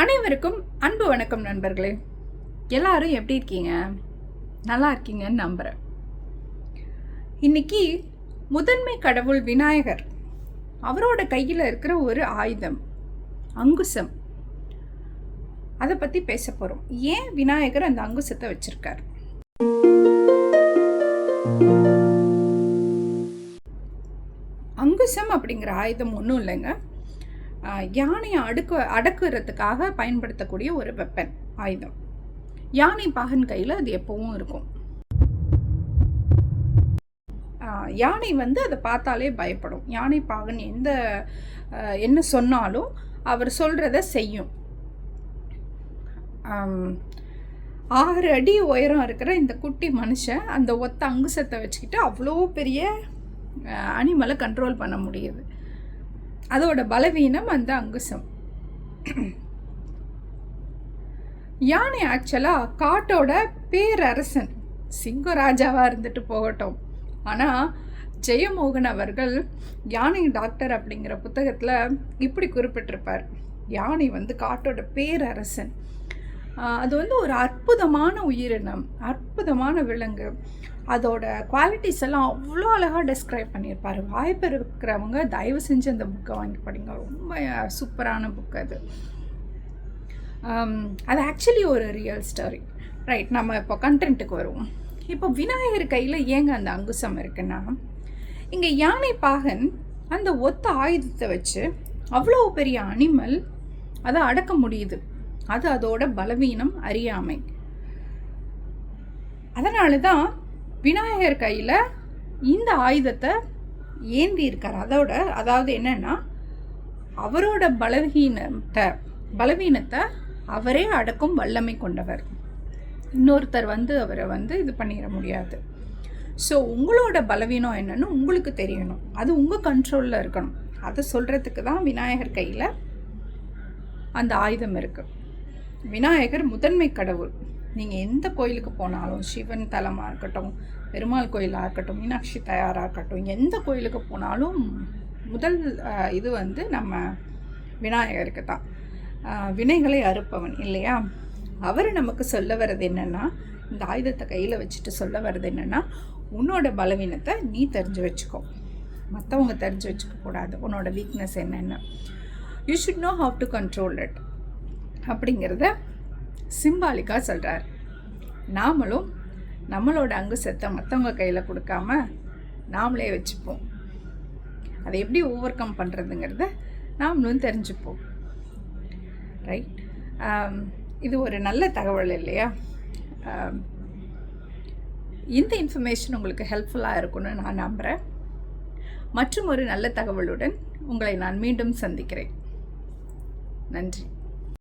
அனைவருக்கும் அன்பு வணக்கம் நண்பர்களே. எல்லாரும் எப்படி இருக்கீங்க? நல்லா இருக்கீங்கன்னு நம்புகிறேன் இன்னைக்கு முதன்மை கடவுள் விநாயகர் அவரோட கையில் இருக்கிற ஒரு ஆயுதம் அங்குசம். அதை பற்றி பேச போகிறோம் ஏன் விநாயகர் அந்த அங்குசத்தை வச்சுருக்கார்? அங்குசம் அப்படிங்கிற ஆயுதம் ஒன்றும் இல்லைங்க. யானையை அடுக்க அடக்குறதுக்காக பயன்படுத்தக்கூடிய ஒரு வெப்பன் ஆயுதம். யானை பாகன் கையில் அது எப்பவும் இருக்கும். யானை வந்து அதை பார்த்தாலே பயப்படும். யானை பாகன் எந்த என்ன சொன்னாலும் அவர் சொல்கிறத செய்யும். ஆறு அடி உயரம் இருக்கிற இந்த குட்டி மனுஷன் அந்த ஒத்த அங்குசத்தை வச்சுக்கிட்டு அவ்வளோ பெரிய அனிமலை கண்ட்ரோல் பண்ண முடியுது. அதோட பலவீனம் அந்த அங்குசம். யானை ஆக்சுவலாக காட்டோட பேரரசன். சிங்கராஜாவாக இருந்துட்டு போகட்டும். ஆனால் ஜெயமோகன் அவர்கள் யானை டாக்டர் அப்படிங்கிற புத்தகத்தில் இப்படி குறிப்பிட்டிருப்பார். யானை வந்து காட்டோட பேரரசன். அது வந்து ஒரு அற்புதமான உயிரினம் அற்புதமான விலங்கு. அதோட குவாலிட்டிஸ் எல்லாம் அவ்வளோ அழகாக டெஸ்கிரைப் பண்ணியிருப்பார். வாய்ப்பு இருக்கிறவங்க தயவு செஞ்சு அந்த புக்கை வாங்கி படிங்க. ரொம்ப சூப்பரான புக் அது. அது ஆக்சுவலி ஒரு ரியல் ஸ்டோரி ரைட் நம்ம இப்போ கண்டென்ட்டுக்கு வருவோம். இப்போ விநாயகர் கையில் ஏங்க அந்த அங்குசம் இருக்குன்னா இங்கே யானை பாகன் அந்த ஒத்த ஆயுதத்தை வச்சு அவ்வளோ பெரிய அனிமல் அதை அடக்க முடியுது. அது அதோட பலவீனம் அறியாமை. அதனால தான் விநாயகர் கையில் இந்த ஆயுதத்தை ஏந்தி இருக்கார். அதோட அதாவது என்னன்னா அவரோட பலவீனத்தை பலவீனத்தை அவரே அடக்கும் வல்லமை கொண்டவர். இன்னொருத்தர் வந்து அவரை வந்து இது பண்ணிட முடியாது. ஸோ உங்களோட பலவீனம் என்னன்னு உங்களுக்கு தெரியணும். அது உங்கள் கண்ட்ரோலில் இருக்கணும். அதை சொல்கிறதுக்கு தான் விநாயகர் கையில் அந்த ஆயுதம் இருக்குது விநாயகர் முதன்மை கடவுள். நீங்கள் எந்த கோயிலுக்கு போனாலும் சிவன் தலமாக இருக்கட்டும் பெருமாள் கோயிலாக இருக்கட்டும் மீனாட்சி தயாராக இருக்கட்டும் எந்த கோயிலுக்கு போனாலும் முதல் இது வந்து நம்ம விநாயகருக்கு தான். வினைகளை அறுப்பவன் இல்லையா? அவர் நமக்கு சொல்ல வர்றது என்னென்னா இந்த ஆயுதத்தை கையில் வச்சுட்டு சொல்ல வர்றது என்னென்னா உன்னோட பலவீனத்தை நீ தெரிஞ்சு வச்சுக்கோ. மற்றவங்க தெரிஞ்சு வச்சுக்க கூடாது உன்னோட வீக்னஸ் என்னென்ன. You should know how to control it அப்படிங்கிறத சிம்பாலிக்காக சொல்கிறார் நாமளும் நம்மளோட அங்கு செத்தை மற்றவங்க கையில் கொடுக்காம நாமளே வச்சுப்போம். அதை எப்படி ஓவர் கம் பண்ணுறதுங்கிறத நாமளும் தெரிஞ்சுப்போம். ரைட் இது ஒரு நல்ல தகவல் இல்லையா? இந்த இன்ஃபர்மேஷன் உங்களுக்கு ஹெல்ப்ஃபுல்லாக இருக்கும்னு நான் நம்புகிறேன் மற்றும் ஒரு நல்ல தகவலுடன் உங்களை நான் மீண்டும் சந்திக்கிறேன். நன்றி.